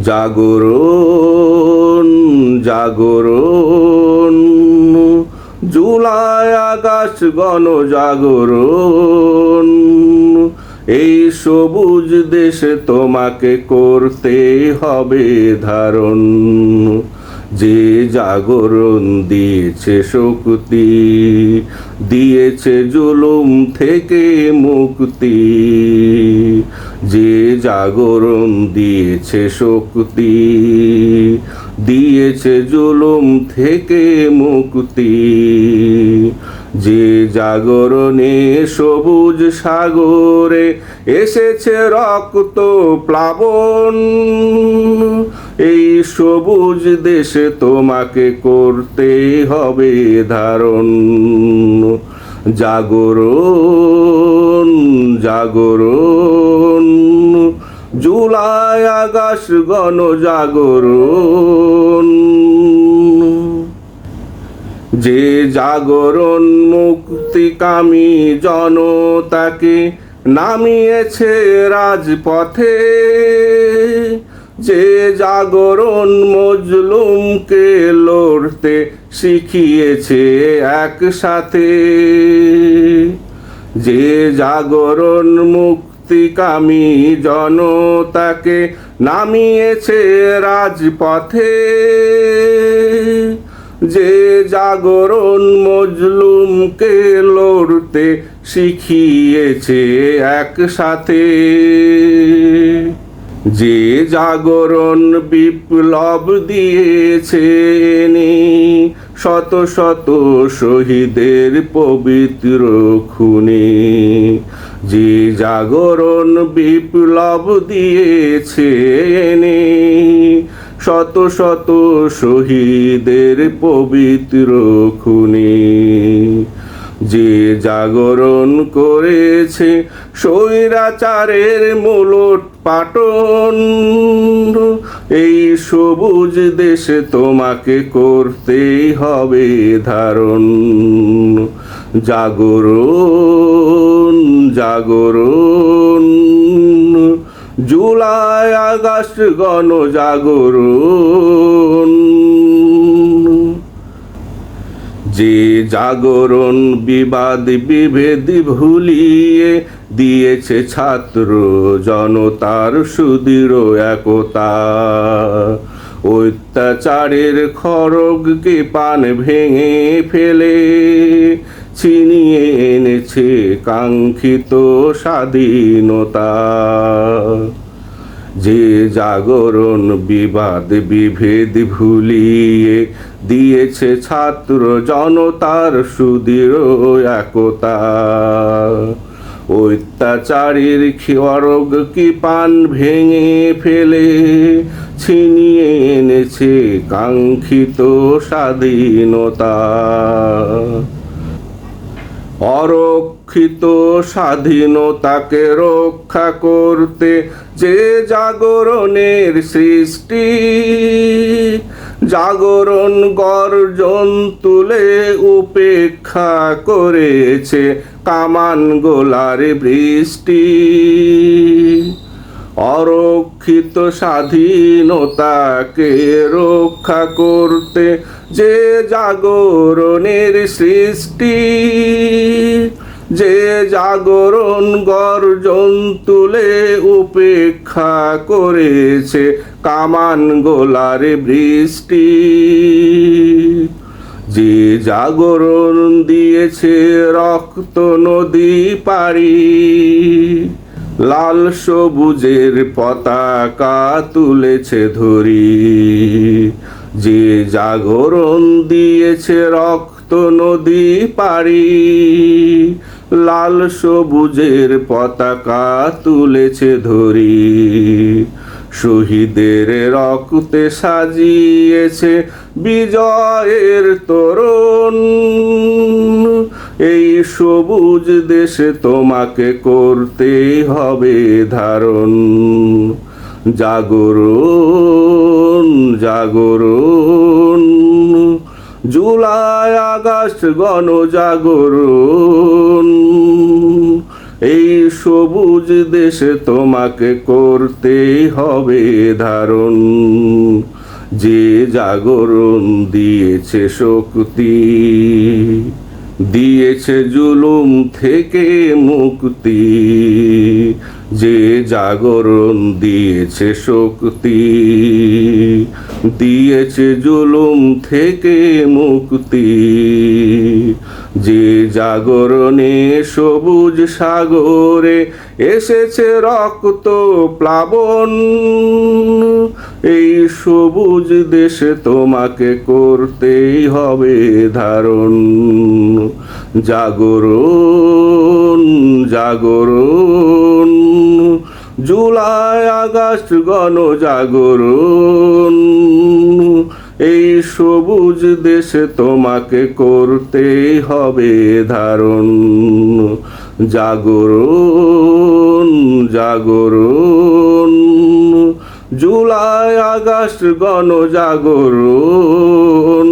জাগরণ জাগরণ। জুলাই আকাশ গণ জাগরণ। এই সবুজ দেশে তোমাকে করতে হবে ধারণ। যে জাগরণ দিয়েছে শক্তি, দিয়েছে জুলুম থেকে মুক্তি। যে জাগরণ দিয়েছে শক্তি, দিয়েছে জুলুম থেকে মুক্তি। যে জাগরণে সবুজ সাগরে এসেছে রক্ত প্লাবন। এই সবুজ দেশে তোমাকে করতে হবে ধারণ। জাগরণ জাগরণ জুলাই আকাশ গণ জাগরণ যে জাগরণ মুক্তিকামী জনতাকে নামিয়েছে রাজপথে, যে জাগরণ মজলুমকে লড়তে শিখিয়েছে একসাথে, যে জাগরণ মুক্তিকামী জনতাকে নামিয়েছে রাজপথে, যে জাগরণ মজলুমকে লড়তে শিখিয়েছে একসাথে। যে জাগরণ বিপ্লব দিয়েছে শত শত শহীদের পবিত্র খুনে। যে জাগরণ বিপ্লব দিয়েছে শত শত শহীদের পবিত্র খুনি। যে জাগরণ করেছে স্বৈরাচারের মূলট পাটন, এই সবুজ দেশে তোমাকে করতেই হবে ধারণ। জাগরণ জাগরণ। জুলাই আগস্ট গণ জাগরণ। যে জাগরণ বিবাদ বিভেদ ভুলিয়ে দিয়েছে ছাত্র জনতার সুদৃঢ় একতা। অত্যাচারের খড়গকে পান ভেঙে ফেলে ছিনিয়ে এনেছে কাঙ্ক্ষিত স্বাধীনতা। যে জাগরণ বিবাদ বিভেদ ভুলিয়ে দিয়েছে ছাত্র জনতার সুদৃঢ় একতা। অত্যাচারীর খরগ কি পান ভেঙে ফেলে? ছিনিয়ে এনেছে কাঙ্ক্ষিত স্বাধীনতা। অরক্ষিত স্বাধীনতাকে রক্ষা করতে যে জাগরণের সৃষ্টি, জাগরণ গর্জন তুলে উপেক্ষা করেছে কামান গোলার বৃষ্টি। অরক্ষিত স্বাধীনতাকে রক্ষা করতে যে জাগরণের সৃষ্টি, যে জাগরণ গর্জন তুলে উপেক্ষা করেছে কামান গোলার বৃষ্টি। যে জাগরণ দিয়েছে রক্ত নদী পাড়ি লাল সবুজের পতাকা তুলেছে ধরি। যে জাগরণ দিয়েছে রক্ত নদী পাড়ি, লাল সবুজের পতাকা তুলেছে ধরি। শহীদের রক্তে সাজিয়েছে বিজয়ের তোরণ। এই সবুজ দেশে তোমাকে করতে হবে ধারণ। জাগরণ জাগরণ। জুলাই, আগস্ট গণ জাগরণ এই সবুজ দেশে তোমাকে করতে হবে ধারণ। যে জাগরণ দিয়েছে শক্তি দিয়েছে জুলুম থেকে মুক্তি। যে জাগরণ দিয়েছে শক্তি দিয়েছে জুলুম থেকে মুক্তি। যে জাগরণে সবুজ সাগরে এসেছে রক্ত প্লাবন। এই সবুজ দেশে তোমাকে করতেই হবে ধারণ। জাগরণ জাগরণ, জুলাই, আগস্ট গণ জাগরণ সবুজ দেশে তোমাকে করতে হবে ধারণ। জাগরণ জাগরণ। জুলাই আগস্ট গণ জাগরণ